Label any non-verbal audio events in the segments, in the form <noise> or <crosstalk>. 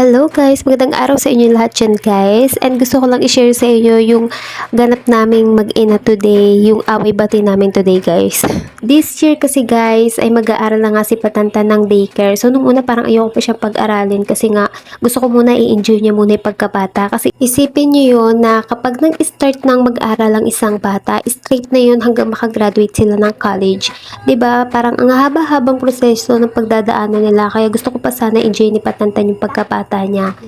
Hello guys, magandang araw sa inyo lahat dyan guys. And gusto ko lang i-share sa inyo yung ganap naming mag-ina today, yung away bati namin today guys. This year kasi guys, ay mag-aaral na nga si Patanta ng daycare. So nung una parang ayoko pa siyang pag-aralin kasi nga gusto ko muna i-enjoy niya muna yung pagkabata. Kasi isipin niyo yun na kapag nag-start ng mag-aral ang isang bata, straight na yun hanggang makagraduate sila ng college. ba Parang ang haba-habang proseso ng pagdadaanan nila. Kaya gusto ko pa sana enjoy ni Patanta yung pagkabata niya.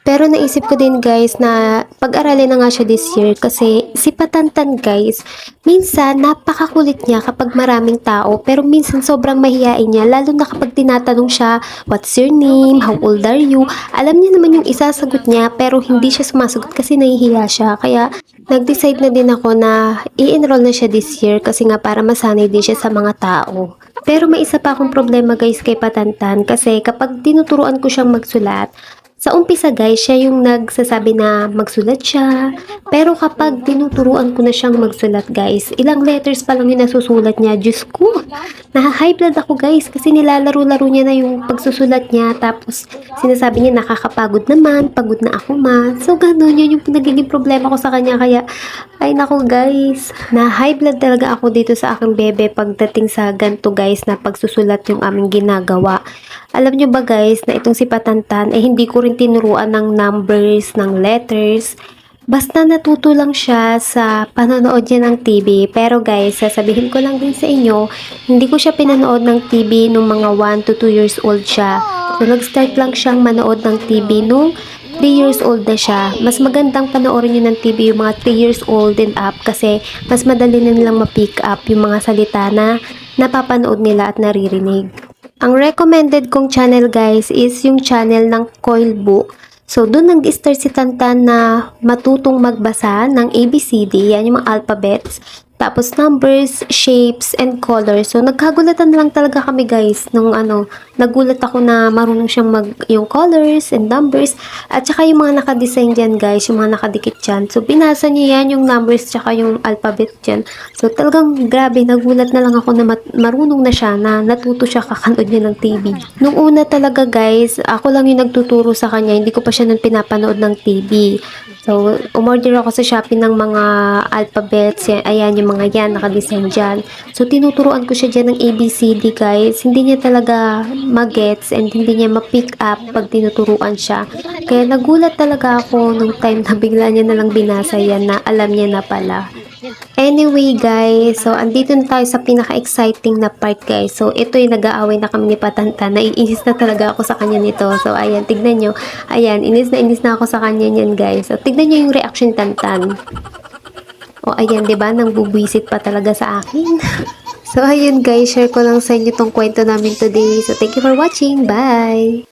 Pero naisip ko din guys na pag-aralin na nga siya this year kasi si Patantan guys, minsan napakakulit niya kapag maraming tao pero minsan sobrang mahihain niya lalo na kapag tinatanong siya, what's your name, how old are you, alam niya naman yung isasagot niya pero hindi siya sumasagot kasi nahihiya siya. Kaya nag-decide na din ako na i-enroll na siya this year kasi nga para masanay din siya sa mga tao. Pero may isa pa akong problema guys kay Patantan kasi kapag tinuturuan ko siyang magsulat, sa umpisa guys, siya yung nagsasabi na magsulat siya. Pero kapag tinuturuan ko na siyang magsulat guys, ilang letters pa lang yung nasusulat niya. Diyos ko, naha-high blood ako guys kasi nilalaro-laro niya na yung pagsusulat niya. Tapos sinasabi niya nakakapagod naman, pagod na ako ma. So ganun, yun yung nagiging problema ko sa kanya. Kaya, ay nako guys, na-high blood talaga ako dito sa aking bebe pagdating sa ganto guys na pagsusulat yung aming ginagawa. Alam nyo ba guys na itong si Patantan eh hindi ko rin tinuruan ng numbers, ng letters. Basta natuto lang siya sa panonood niya ng TV. Pero guys, sasabihin ko lang din sa inyo, hindi ko siya pinanood ng TV nung mga 1 to 2 years old siya. So, nag-start lang siyang manood ng TV nung 3 years old na siya. Mas magandang panoorin niyo ng TV yung mga 3 years old and up kasi mas madali na nilang ma-pick up yung mga salita na napapanood nila at naririnig. Ang recommended kong channel guys is yung channel ng Coil. So, doon nag-start si Tantan na matutong magbasa ng ABCD, yan yung mga alphabets. Tapos numbers, shapes, and colors. So, nagkagulatan lang talaga kami guys nung ano, nagulat ako na marunong siyang mag yung colors and numbers. At saka yung mga nakadesign dyan guys, yung mga nakadikit dyan. So, binasa niya yan yung numbers tsaka yung alphabet dyan. So, talagang grabe, nagulat na lang ako na marunong na siya, na natuto siya kakanood niya ng TV. Nung una talaga guys, ako lang yung nagtuturo sa kanya, hindi ko pa siya nun pinapanood ng TV. So, umorder ako sa Shopee ng mga alphabets. Yan, ayan, yung mga yan, nakadesign dyan. So, tinuturuan ko siya dyan ng ABCD, guys. Hindi niya talaga magets and hindi niya ma-pick up pag tinuturuan siya. Kaya nagulat talaga ako nung time na <laughs> bigla niya nalang binasa yan na alam niya na pala. Anyway guys, so andito na tayo sa pinaka-exciting na part guys. So ito yung nag-aaway na kami ni Patanta. Naiinis na talaga ako sa kanya nito. So ayan, tignan nyo. Ayan, inis na inis na ako sa kanya niyan guys. So tignan nyo yung reaction ni Tantan. O ayan, 'di ba Nang bubwisit pa talaga sa akin. so ayun guys, share ko lang sa inyo tong kwento namin today. So thank you for watching. Bye!